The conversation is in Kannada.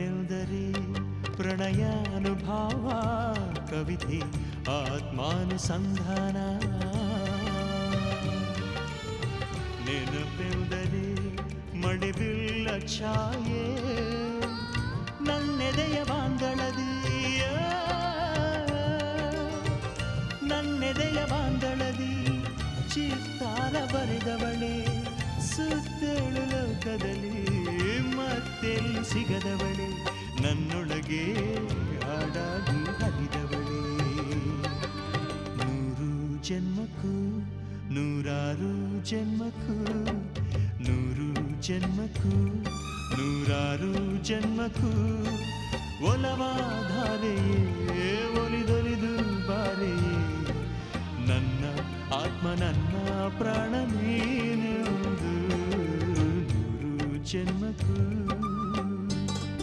ನೀನೆಂದರೆ ಪ್ರಣಯಾನುಭಾವ, ಕವಿತೆ, ಆತ್ಮಾನುಸಂಧಾನ. ನೆನಪೆಂದರೆ ಮಡಿಬಿಲ್ಲ ಛಾಯೆ, ನನ್ನೆದೆಯ ಬಾಂಧಳದಿಯ. ನನ್ನೆದೆಯ ಬಾಂಧಳದಿ ಚಿತ್ತಾರ ಬರೆದವಳೆ, ಸುತ್ತೇಳು ಲೋಕದಲ್ಲಿ ಮತ್ತೆಲ್ಲಿ ಸಿಗದವಳೆ. ನೂರು ಜನ್ಮಕ್ಕೂ ನೂರಾರು ಜನ್ಮಕ್ಕೂ ನೂರು ಜನ್ಮಕ್ಕೂ ನೂರಾರು ಜನ್ಮಕ್ಕೂ ಒಲವಾಧಾರೆಯೇ ಒಲಿದೊಲಿದು ಬಾರೆಯೇ ನನ್ನ ಆತ್ಮ ನನ್ನ ಪ್ರಾಣ ನೀನೆಂದು ನೂರು ಜನ್ಮಕ್ಕೂ